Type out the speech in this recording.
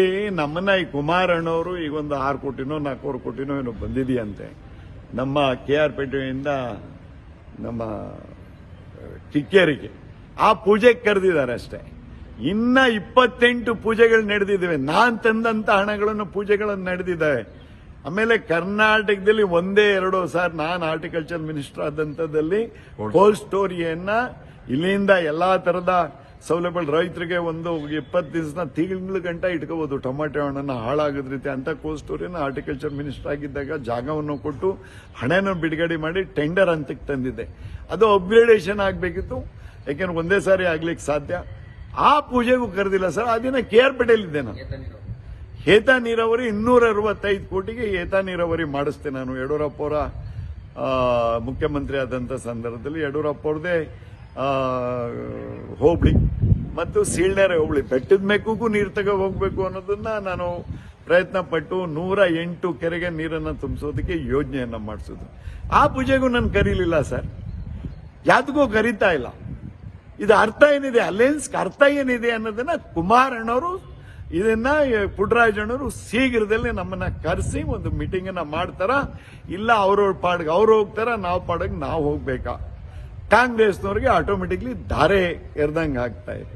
ನಮ್ಮನ್ನ ಈ ಕುಮಾರಣ್ಣವರು ಈಗ ಒಂದು ಆರು ಕೋಟಿನೋ ನಾಲ್ಕೂವರೆ ಕೋಟಿನೋ ಏನೋ ಬಂದಿದೆಯಂತೆ. ನಮ್ಮ ಕೆ ಆರ್ ಪೇಟೆಯಿಂದ ನಮ್ಮ ಕಿಕ್ಕೇರಿಗೆ. ಆ ಪೂಜೆಗೆ ಕರೆದಿದ್ದಾರೆ ಅಷ್ಟೇ. ಇನ್ನ ಇಪ್ಪತ್ತೆಂಟು ಪೂಜೆಗಳು ನಡೆದಿದ್ದಾವೆ. ನಾನ್ ತಂದಂತ ಹಣಗಳನ್ನು ಪೂಜೆಗಳನ್ನು ನಡೆದಿದ್ದಾವೆ ಆಮೇಲೆ ಕರ್ನಾಟಕದಲ್ಲಿ ಒಂದೇ ಎರಡು ಸಾರ್ ನಾನ್ ಆರ್ಟಿಕಲ್ಚರ್ ಮಿನಿಸ್ಟರ್ ಆದಂತದಲ್ಲಿ ಹೋಲ್ ಸ್ಟೋರಿಯನ್ನ ಇಲ್ಲಿಂದ ಎಲ್ಲಾ ತರದ ಸೌಲಭ್ಯಗಳು ರೈತರಿಗೆ ಒಂದು ಇಪ್ಪತ್ತು ದಿವಸ ತಿಂಗಳ ಗಂಟ ಇಟ್ಕೋಬಹುದು ಟೊಮಾಟೊ ಹಣ್ಣನ್ನು ಹಾಳಾಗದ ರೀತಿ ಅಂತ ಕೋಸ್ಟೂರಿನ ಸ್ಟೋರಿನ ಹಾರ್ಟಿಕಲ್ಚರ್ ಮಿನಿಸ್ಟರ್ ಆಗಿದ್ದಾಗ ಜಾಗವನ್ನು ಕೊಟ್ಟು ಹಣನ ಬಿಡುಗಡೆ ಮಾಡಿ ಟೆಂಡರ್ ಅಂತಕ್ಕೆ ತಂದಿದ್ದೆ. ಅದು ಅಪ್ಗ್ರೇಡೇಷನ್ ಆಗಬೇಕಿತ್ತು. ಯಾಕೆಂದ್ರೆ ಒಂದೇ ಸಾರಿ ಆಗ್ಲಿಕ್ಕೆ ಸಾಧ್ಯ. ಆ ಪೂಜೆಗೂ ಕರೆದಿಲ್ಲ ಸರ್. ಆ ದಿನ ಕೆ ಆರ್ ಪೇಟೆಯಲ್ಲಿದ್ದೆ ನಾನು. ಏತಾ ನೀರಾವರಿ? ಇನ್ನೂರ ಅರವತ್ತೈದು ಕೋಟಿಗೆ ಏತಾ ನೀರಾವರಿ ಮಾಡಿಸ್ತೆ ನಾನು. ಯಡಿಯೂರಪ್ಪ ಅವರ ಮುಖ್ಯಮಂತ್ರಿ ಆದಂತ ಸಂದರ್ಭದಲ್ಲಿ ಯಡಿಯೂರಪ್ಪ ಅವ್ರದೇ ಹೋಬಳಿ ಮತ್ತು ಸೀಳ್ನೆರೆ ಹೋಬಳಿ. ಬೆಟ್ಟದ ಮೇಕೂಗೂ ನೀರು ತಗೋ ಹೋಗ್ಬೇಕು ಅನ್ನೋದನ್ನ ನಾನು ಪ್ರಯತ್ನ ಪಟ್ಟು ನೂರ ಎಂಟು ಕೆರೆಗೆ ನೀರನ್ನು ತುಂಬಿಸೋದಕ್ಕೆ ಯೋಜನೆಯನ್ನ ಮಾಡಿಸೋದು ಆ ಪೂಜೆಗೂ ನಾನು ಕರೀಲಿಲ್ಲ ಸರ್. ಯಾತಕ್ಕೂ ಕರೀತಾ ಇಲ್ಲ. ಇದು ಅರ್ಥ ಏನಿದೆ? ಅಲಯನ್ಸ್ ಅರ್ಥ ಏನಿದೆ ಅನ್ನೋದನ್ನ ಕುಮಾರಣ್ಣವರು ಇದನ್ನ ಪುಟ್ಟರಾಜಣ್ಣವರು ಶೀಘ್ರದಲ್ಲೇ ನಮ್ಮನ್ನ ಕರೆಸಿ ಒಂದು ಮೀಟಿಂಗ್ ಅನ್ನ ಮಾಡ್ತಾರ? ಇಲ್ಲ ಅವ್ರವ್ರ ಪಾಡ್ಗೆ ಅವ್ರು ಹೋಗ್ತಾರ, ನಾವು ಪಾಡ್ಗೆ ನಾವು ಹೋಗ್ಬೇಕಾ? ಕಾಂಗ್ರೆಸ್ನವ್ರಿಗೆ ಆಟೋಮೆಟಿಕ್ಲಿ ಧಾರೆ ಎರ್ದಂಗೆ ಆಗ್ತಾ ಇದೆ.